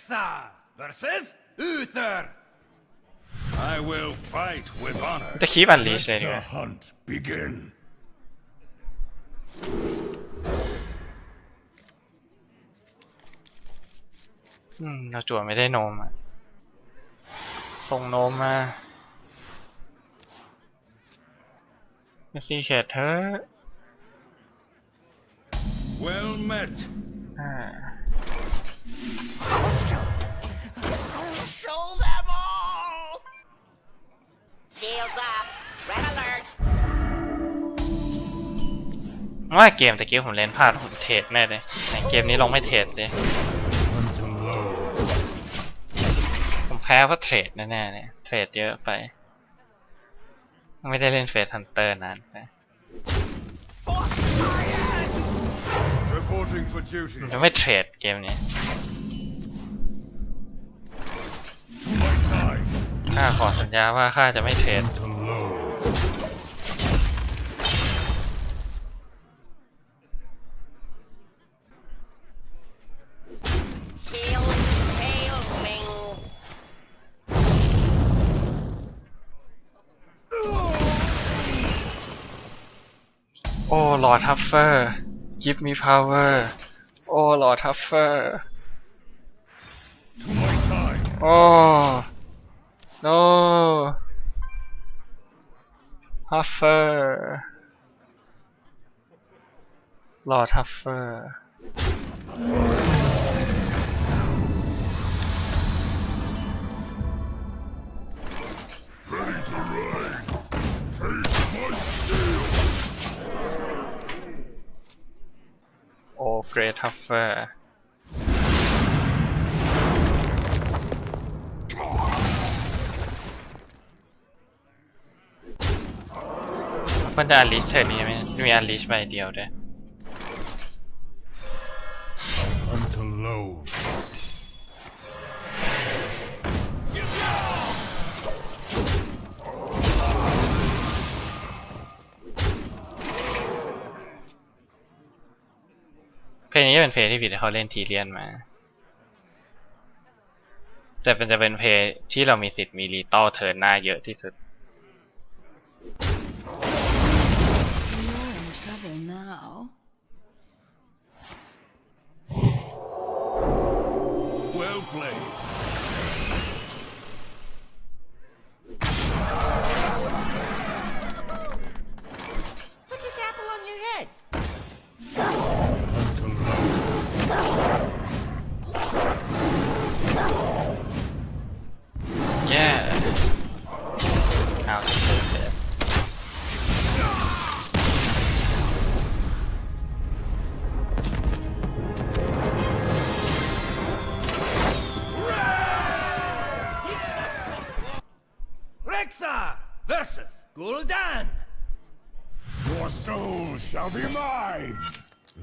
Rexar versus Uther. I will fight with honor. จะคีบอันลีชเลยดีก The ว่า hunt begin. อืมเราจั่วไม่ได้โนมอะส่งโนมมามาซีเขตเธอะ Well met. อ่า ว่าเกมตะกี้ผมเล่นพลาดผมเทรดแน่เลยในเกมนี้ลงไม่เทรดสิ Until low. ผมแพ้เพราะเทรดแน่ๆเนี่ยเทรดเยอะไป ไม่ได้เล่นเฟสฮันเตอร์นานไป Reporting for duty. ผมจะไม่เทรดเกมนี้ My side. ข้าขอสัญญาว่าข้าจะไม่เทรด ลอทัฟเฟอร์ give me power โอ้ลอทัฟเฟอร์ To my side. โอ้ no ทัฟเฟอร์ลอทัฟเฟอร์ เกรทัฟเฟอร์มันจะอันลิชเทอร์นี้ไหมมีอันลิชใบเดียวด้วย เพลงนี้จะเป็นเพย์ที่ผิดที่เขาเล่นทีเลียนมา แต่เป็นจะเป็นเพย์ที่เรามีสิทธิ์มีรีตอลเทิร์นหน้าเยอะที่สุด You're in trouble now. Rexar versus Gul'dan. Your soul shall be mine.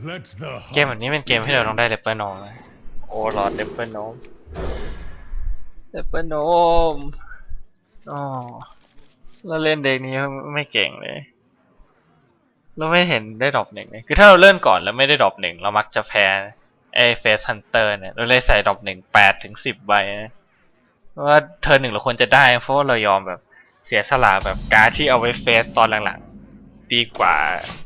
Let the เกมแบบนี้เป็นเกมที่เราต้องได้เดปเปอร์โนมโอ้รอดเดปเปอร์โนมเดปเปอร์โนมอ๋อเราเล่นเด็กนี้ไม่เก่งเลย เราไม่เห็นได้ดรอปหนึ่งเลยคือถ้าเราเล่นก่อนแล้วไม่ได้ดรอปหนึ่งเรามักจะแพ้ไอ้เฟสฮันเตอร์เนี่ย เราเลยใส่ดรอปหนึ่งแปดถึงสิบใบนะเพราะว่าเทิร์นหนึ่งเราควรจะได้ เพราะว่าเรายอมแบบ เสียสละแบบการดที่เอาไว้เฟสตอนหลังๆ ดีกว่า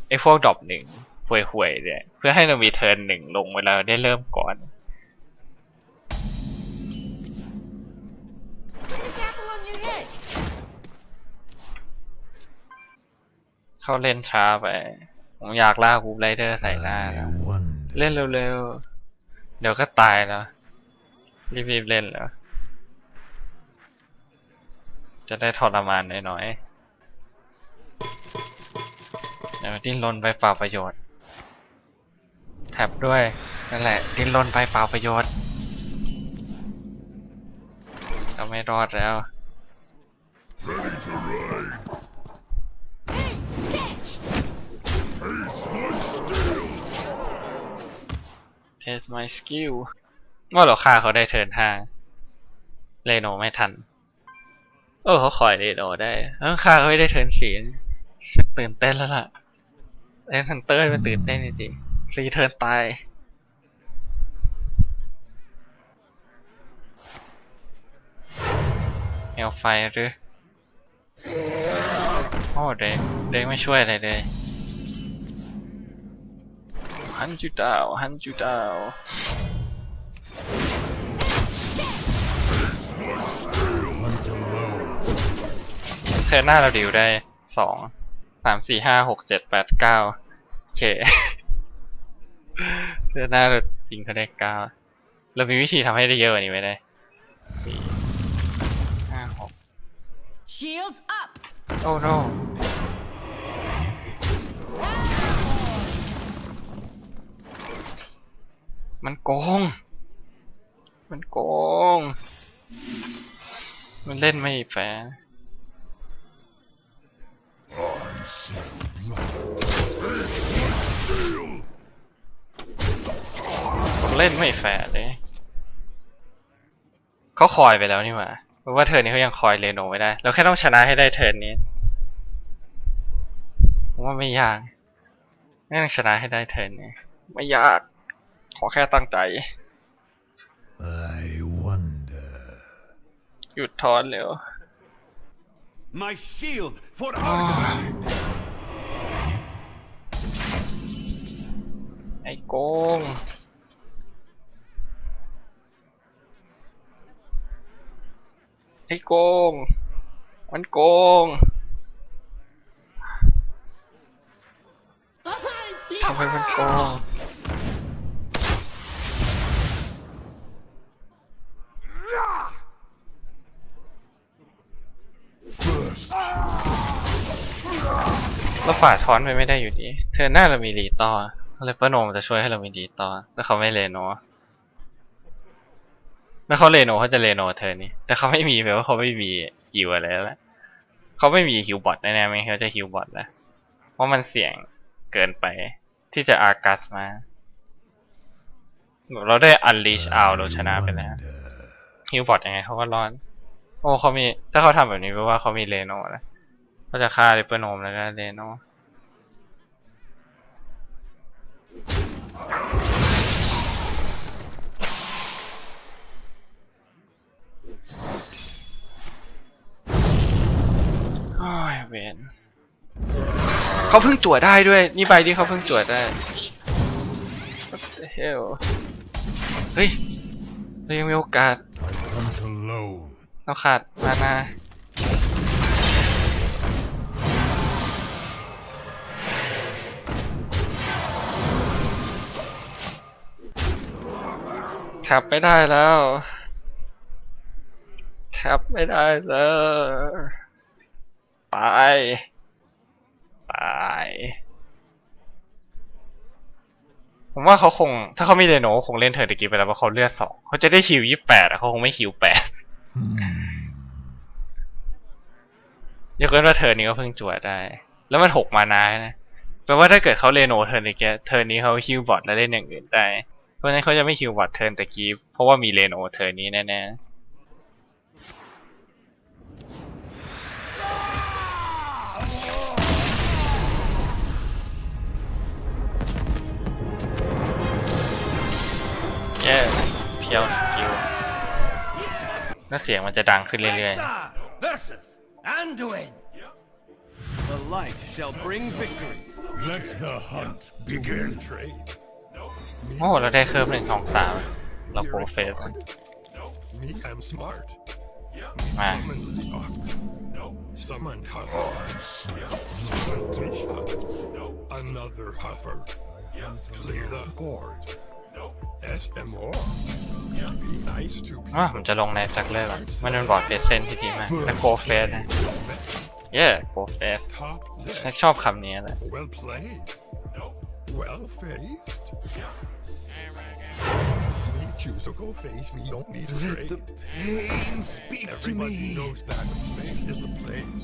ไอ้พวกดรอปหนึ่งห่วยๆเนี่ย เพื่อให้เรามีเทิร์นหนึ่งลงเวลาเราได้เริ่มก่อน Put this apple on your head. เข้าเล่นช้าไป ผมอยากล่าบูไรเดอร์ใส่หน้าแล้ว wonder. เล่นเร็วๆ เดี๋ยวก็ตายแล้ว รีบๆ เล่นแล้ว จะได้ทรมานน้อยๆเดี๋ยวดิ้นรนไปเปล่าประโยชน์ แท็บด้วย นั่นแหละ ดิ้นรนไปเปล่าประโยชน์จะไม่รอดแล้ว Test my skill ว่าเราฆ่าเขาได้เทิร์นห้าเลโนไม่ทัน โอ้เขาคอยเดดออได้แล้วข้าไม่ได้เทินสีตื่นเต้นแล้วล่ะแอนทันเตอร์มันตื่นเต้นจริงรีเทิร์นตายแอลไฟหรือโอ้เด็กเด็กไม่ช่วยอะไรเลยฮันจูดาวฮันจูดาว เธอหน้าเราดิวได้สองสามสี่ห้าหกเจ็ดแปดเก้าโอเคเธอหน้าเราจริงเขาได้เก้าเรามีวิธีทำให้ได้เยอะกว่านี้ไหมได้สี่ห้าหก Shields up! โอ้ no มันโกง มันโกง มันเล่นไม่แฟร์ เล่นไม่แฟร์เลย เขาคอยไปแล้วนี่หว่าเพราะว่าเทิร์นนี้เขายังคอยเรโนไม่ได้ เราแค่ต้องชนะให้ได้เทิร์นนี้ผมว่าไม่ยากไม่ต้องชนะให้ได้เทิร์นนี้ไม่ยาก ขอแค่ตั้งใจ I wonder. หยุดทอนเร็ว My shield for อ้าว Argon. ไอ้โกง ไอ้โกง มันโกงทำไมมันโกงเราฝ่าช้อนไปไม่ได้อยู่ดี เธอหน้าเรามีรีต่อเลยป้าโนมจะช่วยให้เรามีรีต่อแต่เขาไม่เลโนาะ แล้วเขาเลโนเขาจะเลโนเธอนี่แต่เขาไม่มีแปลว่าเขาไม่มีฮิวอะไรแล้วเขาไม่มีฮิวบอทแน่ๆไม่เขาจะฮิวบอทแล้วเพราะมันเสี่ยงเกินไปที่จะอาร์กัสมา เราได้อันลีชเอาเราชนะไปแล้วฮิวบอทยังไงเขาก็รอดโอ้เขามี ถ้าเขาทำแบบนี้แปลว่าเขามีเลโนนะเขาจะฆ่าริปเปอร์โนมแล้วก็เลโน เวนเขาเพิ่งตรวได้ด้วย นี่ใบที่เขาเพิ่งตรวได้ What the hell เฮ้ยเรายังมีโอกาส เราขาดมานาขับไม่ได้แล้วขับไม่ได้แล้ว ไป ไป ผมว่าเขาคง ถ้าเขามีเรโนคงเล่นเทอร์ตะกี้ไปแล้วเพราะเขาเลือดสองเขาจะได้คิวยี่แปดอะเขาคงไม่คิวแปดยกเว้นว่าเทิร์นนี้ก็เพิ่งจวดได้ แล้วมันหกมานานะแปลว่าถ้าเกิดเขาเรโนเทิร์นตะกี้เทิร์นนี้เขาฮิวบอทแล้วเล่นอย่างอื่นได้ เพราะฉะนั้นเขาจะไม่ฮิวบอทเทิร์นตะกี้เพราะว่ามีเรโนเทิร์นนี้แน่ๆ เพียวสกิลแล้วเสียงมันจะดังขึ้นเรื่อย Vector versus Anduin. The light shall bring victory. Let the hunt begin. Trade. ๆโอ้เราได้เคิร์ฟหนึ่งสองสามเราโปรเฟส Me, I'm smart. มา Summon Lock. Summon Huffer. Summon Shot. Another Huffer. Clear the board. SMO. Be nice to ว่าผม people. จะลงในจักเลอร์ก่อนมันเป็นบอร์ดเฟสเซนที่ดีมากและโกเฟสนะ เย้โกเฟส Top แน็ก deck. ชอบคำนี้แหละ Well played. Well faced. Me choose to go face. We don't need to Let trade. the pain speak to Everybody me. knows that face is the place.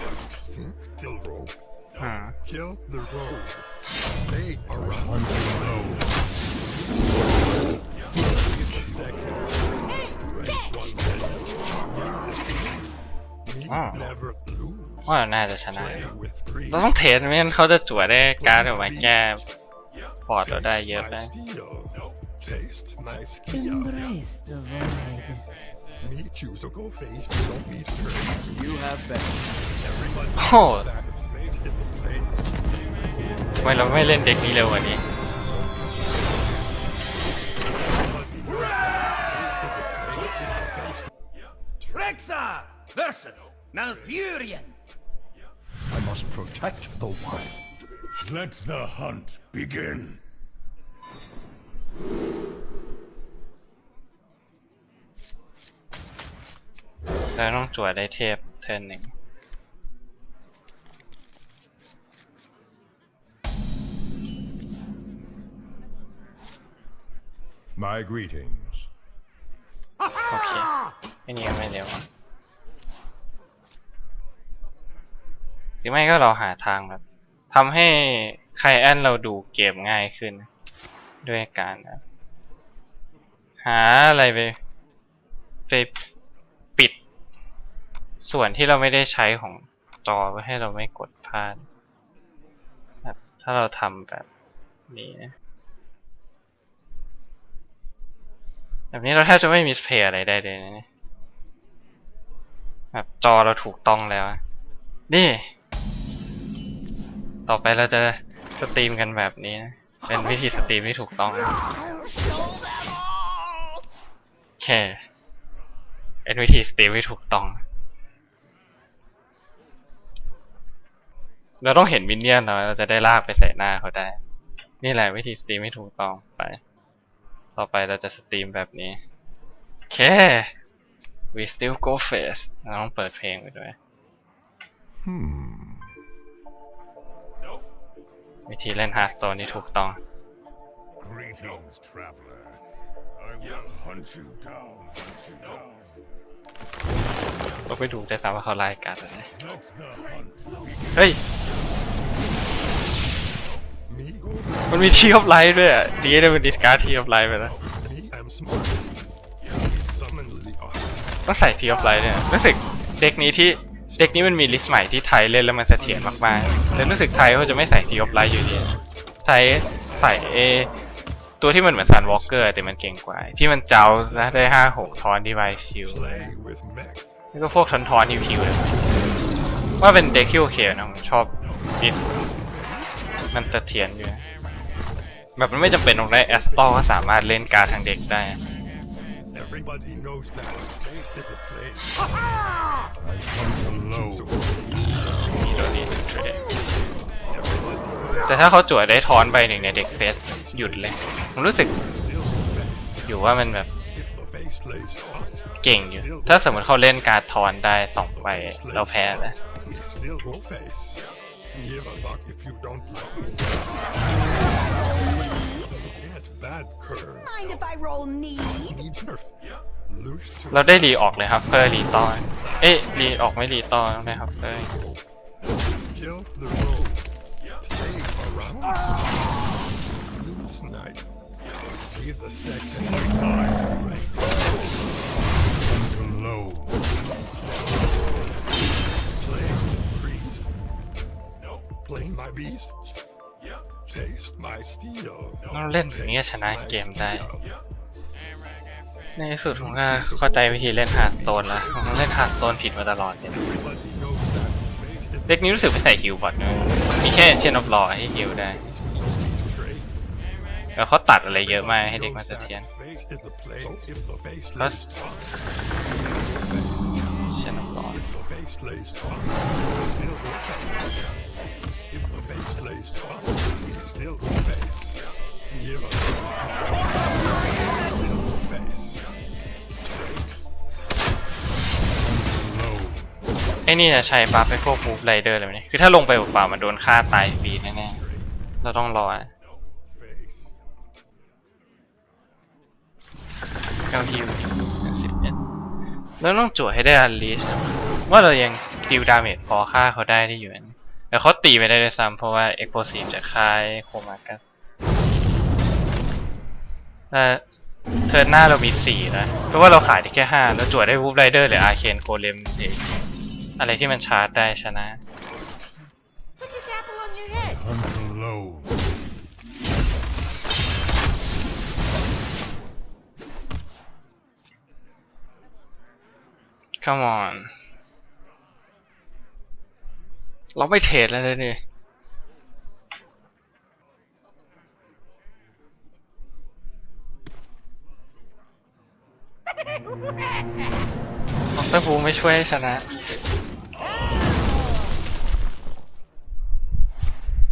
Kill roll. No. Kill the roll. They are on the road. Never lose. ว่าน่าจะชนะ Play with greed. เราต้องเทสไม่งั้นเขาจะจั่วได้การ์ดออกมาแก้พอร์ตเราได้เยอะ My นะ steel. Taste my skill. Embrace the void. Meet you, so go face. Don't be afraid. You have been. Everybody โอ้ back face in the place. ทำไมเราไม่เล่นเด็กนี้เร็วกว่านี้ Rexar versus Malfurion. I must protect the wild. Let the hunt begin. เราต้องจั่วได้เทพเทิร์นหนึ่ง My greetings. โอเคไอ้นี่ก็ไม่เร็วอะหรือไม่ก็เราหาทางแบบทำให้ใครแอนเราดูเกมง่ายขึ้น ด้วยการแบบหาอะไรไปไปปิด ส่วนที่เราไม่ได้ใช้ของจอไว้ให้เราไม่กดพลาดถ้าเราทำแบบนี้ แบบนี้เราแทบจะไม่มีเพย์อะไรได้เลยนะแบบจอเราถูกต้องแล้ว นี่ ต่อไปเราจะสตรีมกันแบบนี้นะเป็นวิธีสตรีมที่ถูกต้อง I'll show them all. แค่เป็นวิธีสตรีมที่ถูกต้อง เราต้องเห็นมินเนี่ยนเราเราจะได้ลากไปใส่หน้าเขาได้ นี่แหละวิธีสตรีมที่ถูกต้องไป ต่อไปเราจะสตรีมแบบนี้โอเค we still go fast เราต้องเปิดเพลงไปด้วย Hmm. วิธีเล่นฮาร์ดโตนที่ถูกต้อง Greetings, traveler. I will hunt you down, hunt you down. ก็ไปดูได้ซ้ำว่าเขาไล่กันอะไรเฮ้ย มันมีที่ออฟไลท์ด้วยอะดีได้เป็นดิสการ์ที่ออฟไลท์ไปแล้วต้องใส่ทีออฟไลท์เนี่ยรู้สึกเด็กนี้ที่เด็กนี้มันมีลิสต์ใหม่ที่ไทยเล่นแล้วมันเสถียรมากๆแต่รู้สึกไทยเขาจะไม่ใส่ทีออฟไลท์อยู่ดีไทยใส่เอตัวที่มันเหมือนซันวอล์กเกอร์แต่มันเก่งกว่า ที่มันเจ้าและได้ห้าหกทอนที่ไวชิล Play with mech. แล้วก็พวกทอนทอนฮิวฮิวเลยว่าเป็นเด็กที่โอเคนะผมชอบดิสมันเสถียรอยู่นะแบบมันไม่จำเป็นต้องได้แอสตอก็สามารถเล่นการดทางเด็กได้ Everybody knows that. Face is the place. I come to low. มีตัวนี้เทรดแต่ถ้าเขาจั่วได้ทอนใบหนึ่งในยเด็กเฟสหยุดเลย ผมรู้สึก Still go face. อยู่ว่ามันแบบ If the face lays hot, เก่งอยู่ ถ้าสมมติเขาเล่นการดทอนได้สองใบเราแพ้แล้ว we still go face. Give a fuck if you don't like me. Get bad curve. Mind if I roll need? Need nerf. Loose to เราได้รีออกเลยครับ เพื่อรีตอน เอ๊ะรีออกไม่รีตอนนะครับเอ้ย Play my beast. Taste my steel. เราเล่นถึงนี้ก็ชนะ My เกมได้ steel. ในที่สุดผมก็เข้าใจวิธีเล่นฮาร์ดสโตนแล้วผมเล่นฮาร์ดสโตนผิดมาตลอดเลย Everybody knows that. Face is เด็กนี้รู้สึกไม่ใส่ฮิวบอทนะมีแค่เชนอฟลอให้ฮิวได้ trade. แล้วเขาตัดอะไรเยอะมากให้เด็กมาเสถียร Face is the place. If the face Plus- lays hot, เชนอฟลอ still go face. Give us still face. ไอ้นี่จะใช้บัฟให้พวกมูฟไรเดอร์เลยไหมเนี่ยคือถ้าลงไปเปล่าๆมันโดนฆ่าตายฟรีแน่ๆ เราต้องรอ Face. เก้าฮิวสิบเอ็ดแล้วต้องจั่วให้ได้อันลีชว่าเรายังดิวดาเมจพอฆ่าเขาได้ได้อยู่นะ แต่เขาตีไม่ได้ด้วยซ้ำเพราะว่าเอ็กโพซีฟจะค่ายโคมากัสแต่เทิร์นหน้าเรามีสี่นะ เพราะว่าเราขายได้แค่ห้าแล้วจั่วได้วูฟไรเดอร์หรืออาเคนโกเลมเองอะไรที่มันชาร์จได้ชนะ Put this apple on your head. Hunt alone. come on เราไม่เทรดแล้วเลยนี่ดอกเตอรภูไม่ช่วยชนะ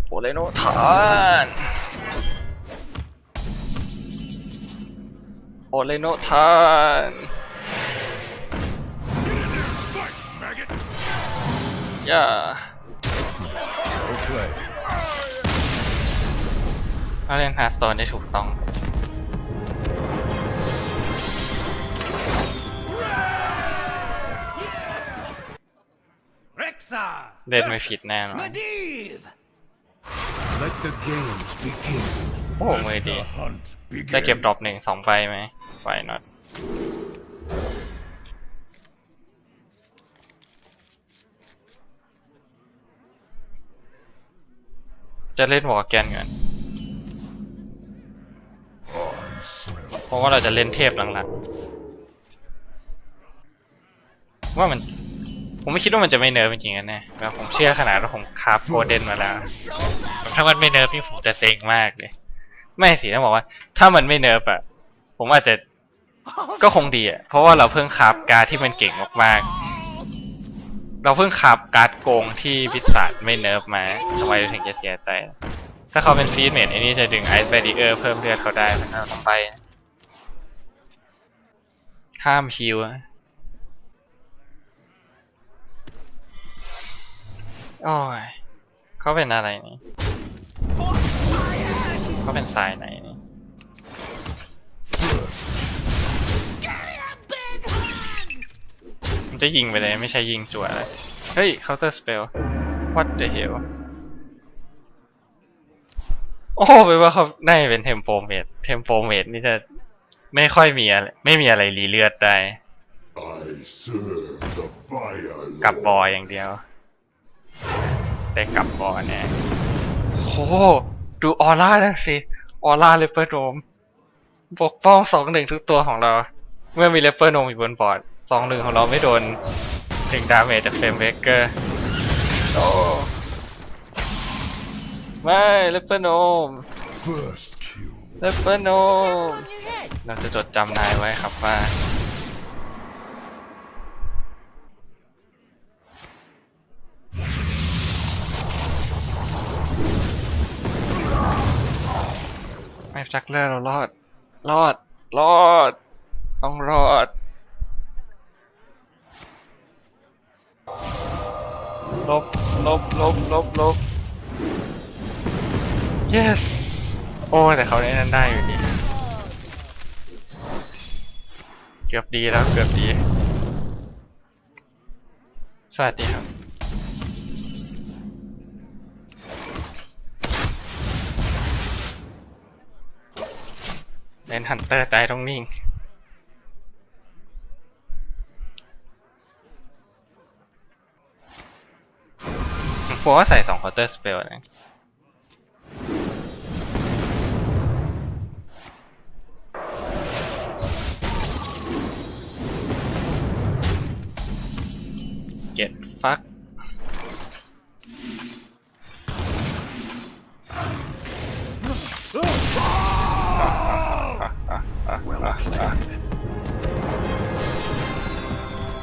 โอเลโนทานโอเลโนทาน Fight, maggot! ย่า ถ้าเล่นฮาร์สโตนได้ถูกต้อง เล่นไม่ผิดแน่นอน Let the games begin. โอ้มือดี The hunt จะเก็บ begin. ดรอปหนึ่งสองใบไหมไฟน็อตจะเล่นวอร์แกนก่อน เพราะว่าเราจะเล่นเทพหลังๆว่ามันผมไม่คิดว่ามันจะไม่เนิร์ฟจริงๆนะเนี่ยแบบผมเชื่อขนาดว่าผมคาบโกเด้นมาแล้ว ถ้ามันไม่เนิร์ฟนี่ผมจะเซ็งมากเลยไม่สิต้องบอกว่า ถ้ามันไม่เนิร์ฟอะผมอาจจะก็คงดีอะเพราะว่าเราเพิ่งคาบการดที่มันเก่งมากๆ เราเพิ่งคาบการ์ดโกงที่วิสาดไม่เนิร์ฟมาทำไมถึงจะเสียใจ ถ้าเขาเป็นฟีดเมดไอ้นี่จะดึงไอซ์แบรีเออร์เพิ่มเลือดเขาได้มันเอาลงไปนะ ห้ามฮิวอะโอ้ยเขาเป็นอะไรนี่เขาเป็นสายไหนนี่มันจะยิงไปเลยไม่ใช่ยิงจั่วเลยเฮ้ย counter spell what the hell โอ้ไปว่าเขาได้เป็นเทมโปเมดเทมโปเมดนี่จะ ไม่ค่อยมีอะไรไม่มีอะไรรีเลือดได้ กับบอยอย่างเดียว ได้กับบอยแน่โหดูออร่านั่นสิ ออร่าเลเปอร์โนมปกป้องสองหนึ่งทุกตัวของเรา เมื่อมีเลเปอร์โนมอยู่บนบอร์ดสองหนึ่งของเราไม่โดนถึงดาเมจจากเฟรมเบเกอร์ไม่เลเปอร์โนม First. เลเปอร์โนมเราจะจดจำนายไว้ครับว่าไม่จักเลอร์เรารอด รอด รอด ต้องรอด ลบ ลบ ลบ ลบ ลบ yes โอ้แต่เขาได้นั่นได้อยู่ดีเกือบดีแล้วเกือบดี สวัสดีครับ เล่นฮันเตอร์ใจต้องนิ่งผมวว่าใส่สองคอร์เตอร์สเปลนะ ฟัก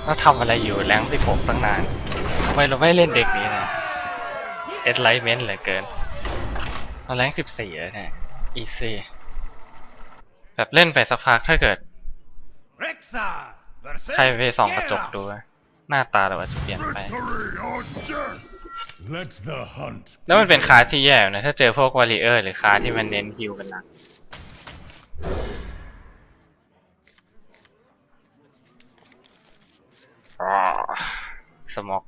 เราทำอะไรอยู่แรงสิบหกตั้งนานทำไมเราไม่เล่นเด็กนี้นะเอ็ดไลท์เมนต์เหลือเกินเราแรงสิบสี่แล้วเนี่ยอีซีแบบเล่นไปสักพักถ้าเกิด Rexa! Versus ใครไปส่องกระจก Geralt. ดูอะ หน้าตาเราอาจจะเปลี่ยนไป Victory or death! Let the hunt แล้วมันเป็นคาร์ดที่แย่อยู่นะถ้าเจอพวกวอลเลเยอร์หรือคาร์ดที่มันเน้นฮิวเป็นหลักอ๋อสมอก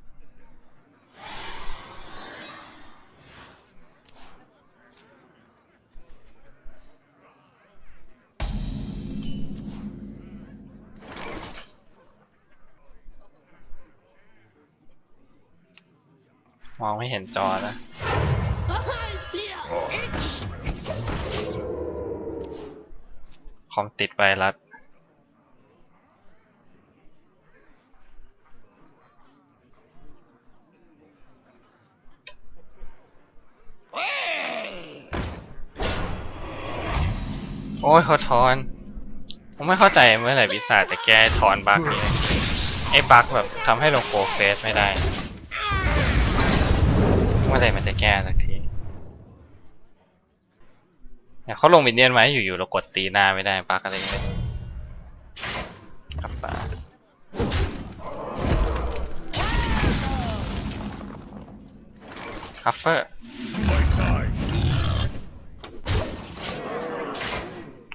มองไม่เห็นจอแล้วคอมติดไวรัสโอ้ยเขาทอน ผมไม่เข้าใจเมื่อไหร่วิสาจะแก้ทอนบั๊กนี้ไอ้บั๊กแบบทำให้ลงโปรเฟสไม่ได้ เมื่อไหร่มันจะแก้สักทีเขาลงมินเนี่ยนไว้อยู่ๆเรากดตีหน้าไม่ได้บั๊กอะไรเงี้ยกลับมาคัฟเฟอร์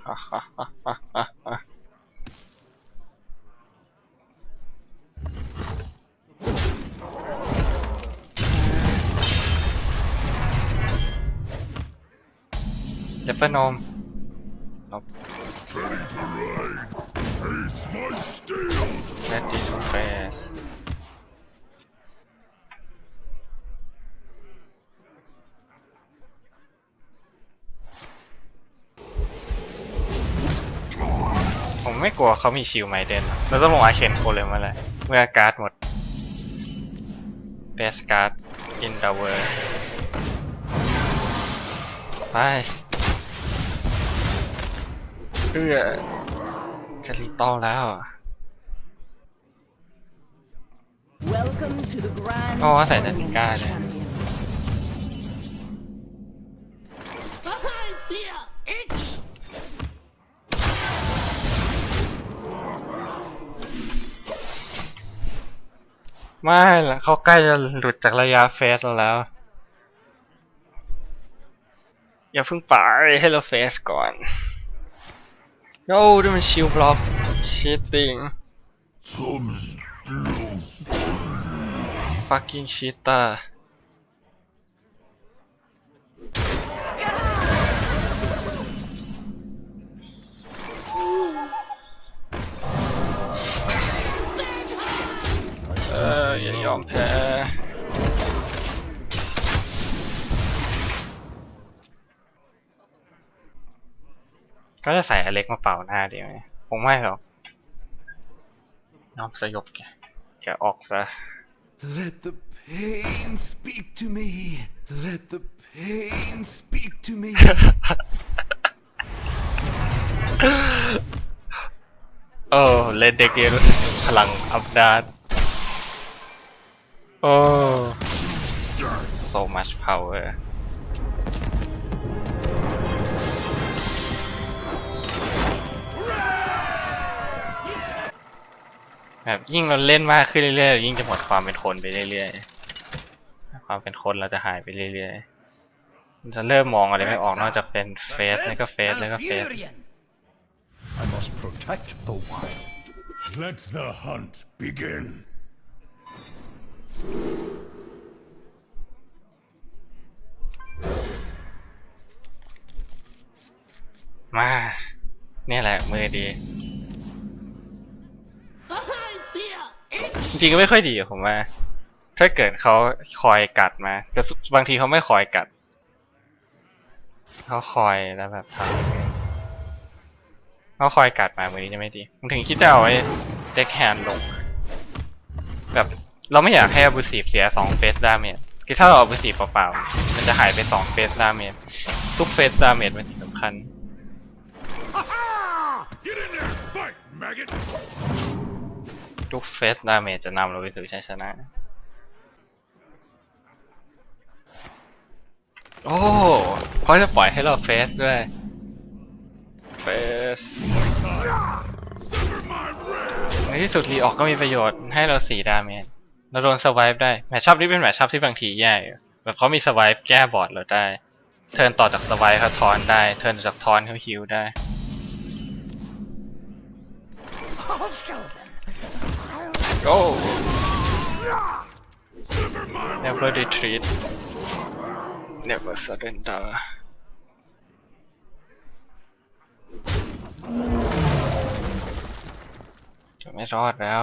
ฮ่าฮ่าฮ่าฮ่าฮ่า เดฟเฟอร์โนมแมตติทูเฟสผมไม่กลัวเขามีชิลไมเดนเราต้องลงอาเคนโคเลยมาแหละเมื่อการ์ดหมดเบสการ์ดอินดาเวอร์ไป เพื่อจะรีตอลแล้ว Welcome to the grand อ๋อใส่นาฬิ tournament, กาเนี่ย champion. ไม่ละเขาใกล้จะหลุดจากระยะเฟสเราแล้ว อย่าเพิ่งไปให้เราเฟสก่อน โน้ดูมันชิลบล็อกชิตติ้ง Some steel. fucking cheater เอออย่ายอมแพ้ ก็จะใส่อเล็กมาเป่าหน้าดีไหมคงไม่หรอกน้องสยบแกแกออกซะ Let the pain speak to me. Let the pain speak to me. โอ้เล่นเด็กเรียนรู้สึกพลังอำนาจโอ้ so much power แบบยิ่งเราเล่นมากขึ้นเรื่อยๆยิ่งจะหมดความเป็นคนไปเรื่อยๆความเป็นคนเราจะหายไปเรื่อยๆมันจะเริ่มมองอะไรไม่ออกนอกจากเป็นเฟสแล้วก็เฟสแล้วก็เฟส I must protect the wild. Let the hunt begin. มา เนี่ยแหละมือดี จริงๆก็ไม่ค่อยดีอะผมว่า ถ้าเกิดเขาคอยกัดมาแต่บางทีเขาไม่คอยกัด เขาคอยแล้วแบบทำเขาคอยกัดมามือนี้จะไม่ดีผมถึงคิดจะเอาไว้เด็กแฮนลง แบบเราไม่อยากให้อบูซีเสียสองเฟสดาเมจคือถ้าเราอบูซีเปล่าๆ มันจะหายไปสองเฟสดาเมจทุกเฟสดาเมจมันสำคัญ ทุกเฟสดาเมจจะนำเราไปสู่ชัยชนะ โอ้เขาจะปล่อยให้เราเฟสด้วย เฟสในที่สุดรีออกก็มีประโยชน์ให้เราสีดาเมจเราโดนสวายได้แมทชัพนี้เป็นแมทชัพที่บางทีแย่แบบเขามีสวายแก้บอร์ดเราได้ เทิร์นต่อจากสวายเขาทอนได้ เทิร์นจากทอนเขาฮิวได้ โอ้ never retreat never surrender จะไม่รอดแล้ว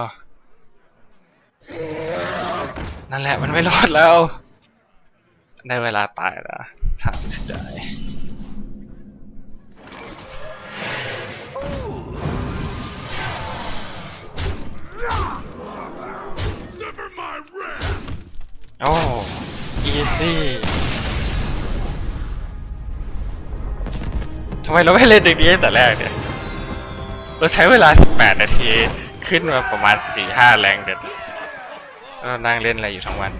นั่นแหละมันไม่รอดแล้ว ได้เวลาตายแล้วถามสิได้ โอ้อีซี่ทำไมเราไม่เล่นเด็กนี้ตั้งแต่แรกเนี่ย เราใช้เวลา 18 นาที ขึ้นมาประมาณ 4-5 แรงเด็ดเรานั่งเล่นอะไรอยู่ทั้งวัน